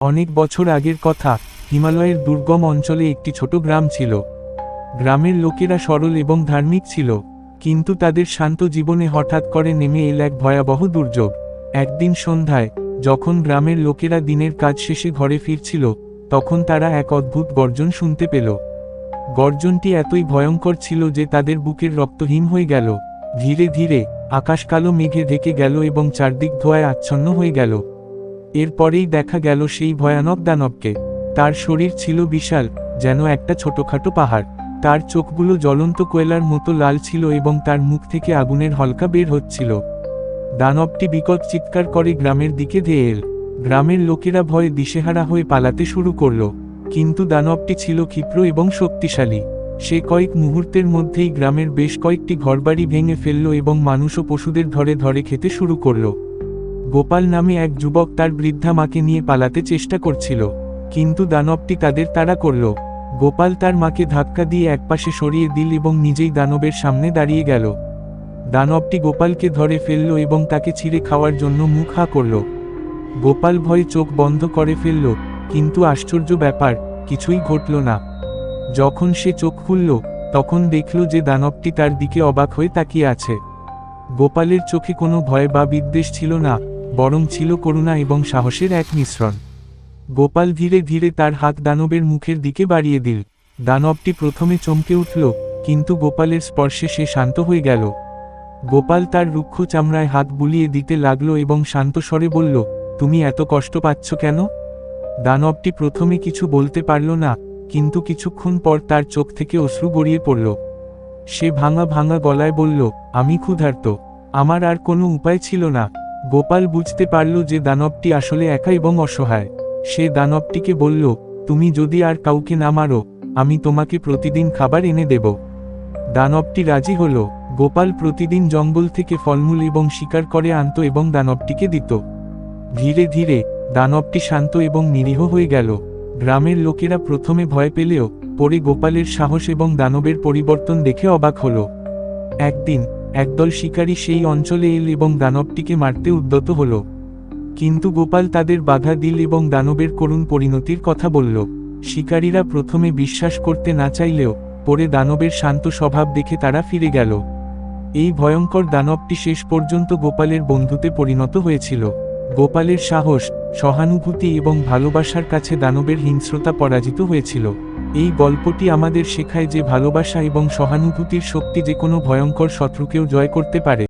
অনেক বছর আগের কথা, হিমালয়ের দুর্গম অঞ্চলে একটি ছোট গ্রাম ছিল। গ্রামের লোকেরা সরল এবং ধার্মিক ছিল, কিন্তু তাদের শান্ত জীবনে হঠাৎ করে নেমে এল এক ভয়াবহ দুর্যোগ। একদিন সন্ধ্যায়, যখন গ্রামের লোকেরা দিনের কাজ শেষে ঘরে ফিরছিল, তখন তারা এক অদ্ভুত গর্জন শুনতে পেল। গর্জনটি এতই ভয়ঙ্কর ছিল যে তাদের বুকের রক্তহীন হয়ে গেল। ধীরে ধীরে, আকাশ কালো মেঘে ঢেকে গেল এবং চারদিক ধোয়ায় আচ্ছন্ন হয়ে গেল। এরপরেই দেখা গেল সেই ভয়ানক দানবকে। তার শরীর ছিল বিশাল, যেন একটা ছোটখাটো পাহাড়। তার চোখগুলো জ্বলন্ত কোয়লার মতো লাল ছিল এবং তার মুখ থেকে আগুনের হলকা বের হচ্ছিল। দানবটি বিকট চিৎকার করে গ্রামের দিকে ধেয়ে এল। গ্রামের লোকেরা ভয়ে দিশেহারা হয়ে পালাতে শুরু করল। কিন্তু দানবটি ছিল ক্ষিপ্র এবং শক্তিশালী। সে কয়েক মুহূর্তের মধ্যেই গ্রামের বেশ কয়েকটি ঘরবাড়ি ভেঙে ফেলল এবং মানুষ ও পশুদের ধরে ধরে খেতে শুরু করল। গোপাল নামে এক যুবক তার বৃদ্ধা মাকে নিয়ে পালাতে চেষ্টা করছিল, কিন্তু দানবটি তাদের তাড়া করল। গোপাল তার মাকে ধাক্কা দিয়ে একপাশে সরিয়ে দিল এবং নিজেই দানবের সামনে দাঁড়িয়ে গেল। দানবটি গোপালকে ধরে ফেলল এবং তাকে ছিঁড়ে খাওয়ার জন্য মুখ হা করল। গোপাল ভয়ে চোখ বন্ধ করে ফেলল, কিন্তু আশ্চর্য ব্যাপার, কিছুই ঘটল না। যখন সে চোখ খুলল, তখন দেখল যে দানবটি তার দিকে অবাক হয়ে তাকিয়ে আছে। গোপালের চোখে কোনো ভয় বা বিদ্বেষ ছিল না বরং ছিল করুণা এবং সাহসের এক মিশ্রণ। গোপাল ধীরে ধীরে তার হাত দানবের মুখের দিকে বাড়িয়ে দিল। দানবটি প্রথমে চমকে উঠল, কিন্তু গোপালের স্পর্শে সে শান্ত হয়ে গেল। গোপাল তার রুক্ষ চামড়ায় হাত বুলিয়ে দিতে লাগল এবং শান্ত স্বরে বলল, তুমি এত কষ্ট পাচ্ছ কেন? দানবটি প্রথমে কিছু বলতে পারল না, কিন্তু কিছুক্ষণ পর তার চোখ থেকে অশ্রু গড়িয়ে পড়ল। সে ভাঙা ভাঙা গলায় বলল, আমি ক্ষুধার্ত। আমার আর কোনো উপায় ছিল না। গোপাল বুঝতে পারল যে দানবটি আসলে একা এবং অসহায়। সে দানবটিকে বলল, তুমি যদি আর কাউকে না মারো, আমি তোমাকে প্রতিদিন খাবার এনে দেব। দানবটি রাজি হল। গোপাল প্রতিদিন জঙ্গল থেকে ফলমূল এবং শিকার করে আনত এবং দানবটিকে দিত। ধীরে ধীরে দানবটি শান্ত এবং নিরীহ হয়ে গেল। গ্রামের লোকেরা প্রথমে ভয় পেলেও পরে গোপালের সাহস এবং দানবের পরিবর্তন দেখে অবাক হল। একদিন একদল শিকারী সেই অঞ্চলে এল এবং দানবটিকে মারতে উদ্যত হল। কিন্তু গোপাল তাদের বাধা দিল এবং দানবের করুণ পরিণতির কথা বলল। শিকারীরা প্রথমে বিশ্বাস করতে না চাইলেও পরে দানবের শান্ত স্বভাব দেখে তারা ফিরে গেল। এই ভয়ঙ্কর দানবটি শেষ পর্যন্ত গোপালের বন্ধুতে পরিণত হয়েছিল। গোপালের সাহস, সহানুভূতি এবং ভালোবাসার কাছে দানবের হিংস্রতা পরাজিত হয়েছিল। এই গল্পটি আমাদের শেখায় যে ভালোবাসা এবং সহানুভূতির শক্তি যে কোনো ভয়ঙ্কর শত্রুকেও জয় করতে পারে।